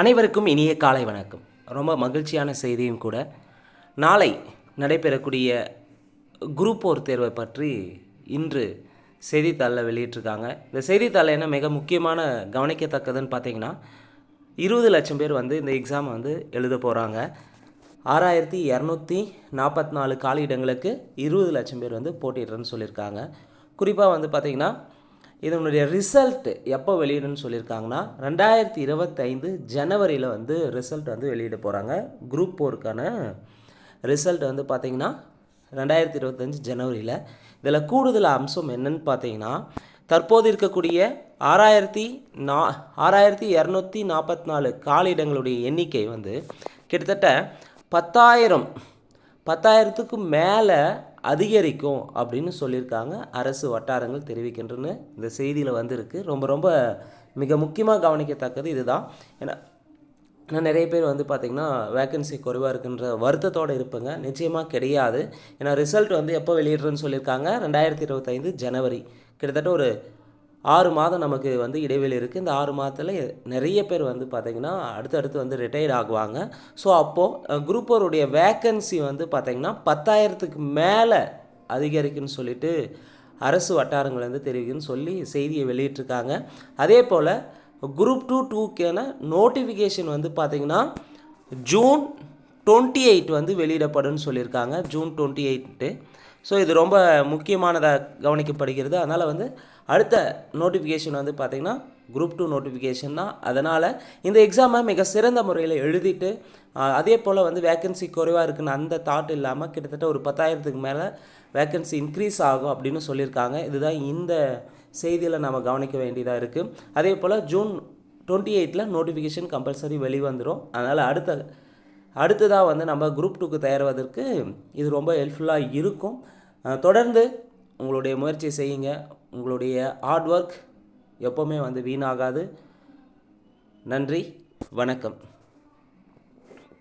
அனைவருக்கும் இனிய காலை வணக்கம். ரொம்ப மகிழ்ச்சியான செய்தியும் கூட. நாளை நடைபெறக்கூடிய குரூப் போர் தேர்வை பற்றி இன்று செய்தித்தாளில் வெளியிட்டிருக்காங்க. இந்த செய்தித்தாளில் என்ன மிக முக்கியமான கவனிக்கத்தக்கதுன்னு பார்த்தீங்கன்னா இருபது லட்சம் பேர் வந்து இந்த எக்ஸாம் வந்து எழுத போகிறாங்க ஆறாயிரத்தி இரநூத்தி நாற்பத்தி நாலு காலியிடங்களுக்கு இருபது லட்சம் பேர் வந்து போட்டிடுறேன்னு சொல்லியிருக்காங்க. குறிப்பாக வந்து பார்த்திங்கன்னா இதனுடைய ரிசல்ட் எப்போ வெளியிடுன்னு சொல்லியிருக்காங்கன்னா ரெண்டாயிரத்தி இருபத்தைந்து ஜனவரியில் வந்து ரிசல்ட் வந்து வெளியிட போகிறாங்க குரூப் போருக்கான ரிசல்ட் வந்து பார்த்திங்கன்னா ரெண்டாயிரத்தி இருபத்தஞ்சி ஜனவரியில். இதில் கூடுதல் அம்சம் என்னன்னு பார்த்தீங்கன்னா தற்போது இருக்கக்கூடிய ஆறாயிரத்தி நா ஆறாயிரத்தி இரநூத்தி நாற்பத்தி நாலு காலியிடங்களுடைய எண்ணிக்கை வந்து கிட்டத்தட்ட பத்தாயிரம் பத்தாயிரத்துக்கும் மேலே அதிகரிக்கும் அப்படின்னு சொல்லியிருக்காங்க. அரசு வட்டாரங்கள் தெரிவிக்கின்றன. இந்த செய்தியில் வந்திருக்கு. ரொம்ப ரொம்ப மிக முக்கியமாக கவனிக்கத்தக்கது இதுதான். ஏன்னா ஏன்னா நிறைய பேர் வந்து பார்த்திங்கன்னா வேக்கன்சி குறைவாக இருக்குன்ற வருத்தத்தோடு இருப்பேங்க. நிச்சயமாக கிடையாது. ஏன்னா ரிசல்ட் வந்து எப்போ வெளியிடுறேன்னு சொல்லியிருக்காங்க. ரெண்டாயிரத்தி இருபத்தைந்து ஜனவரி. கிட்டத்தட்ட ஒரு ஆறு மாதம் நமக்கு வந்து இடைவெளி இருக்குது இந்த ஆறு மாதத்தில் நிறைய பேர் வந்து பார்த்திங்கன்னா அடுத்தடுத்து வந்து ரிட்டையர்ட் ஆகுவாங்க. ஸோ அப்போது குரூப் ஒருடைய வேக்கன்சி வந்து பார்த்திங்கன்னா பத்தாயிரத்துக்கு மேலே அதிகரிக்குன்னு சொல்லிட்டு அரசு வட்டாரங்கள் வந்து தெரிவிக்குன்னு சொல்லி செய்தியை வெளியிட்டிருக்காங்க. அதே போல் குரூப் டூ டூக்கான நோட்டிஃபிகேஷன் வந்து பார்த்திங்கன்னா ஜூன் டுவெண்ட்டி எயிட் வந்து வெளியிடப்படும்னு சொல்லியிருக்காங்க. ஜூன் டுவெண்ட்டி எயிட்டு ஸோ இது ரொம்ப முக்கியமானதாக கவனிக்கப்படுகிறது. அதனால் வந்து அடுத்த நோட்டிஃபிகேஷன் வந்து பார்த்திங்கன்னா குரூப் டூ நோட்டிஃபிகேஷன் தான். அதனால் இந்த எக்ஸாமை மிக சிறந்த முறையில் எழுதிட்டு அதே போல் வந்து வேக்கன்சி குறைவாக இருக்குன்னு அந்த தாட் இல்லாமல் கிட்டத்தட்ட ஒரு பத்தாயிரத்துக்கு மேலே வேக்கன்சி இன்க்ரீஸ் ஆகும் அப்படின்னு சொல்லியிருக்காங்க. இதுதான் இந்த செய்தியில் நம்ம கவனிக்க வேண்டியதாக இருக்குது அதே போல் ஜூன் டுவெண்ட்டி எயிட்டில் நோட்டிஃபிகேஷன் கம்பல்சரி வெளிவந்துடும் அதனால் அடுத்த அடுத்ததாக வந்து நம்ம குரூப் டூக்கு தயாராவதற்கு இது ரொம்ப ஹெல்ப்ஃபுல்லாக இருக்கும். தொடர்ந்து உங்களுடைய முயற்சியை செய்யுங்க. உங்களுடைய ஹார்ட் ஒர்க் எப்போவுமே வந்து வீணாகாது. நன்றி. வணக்கம்.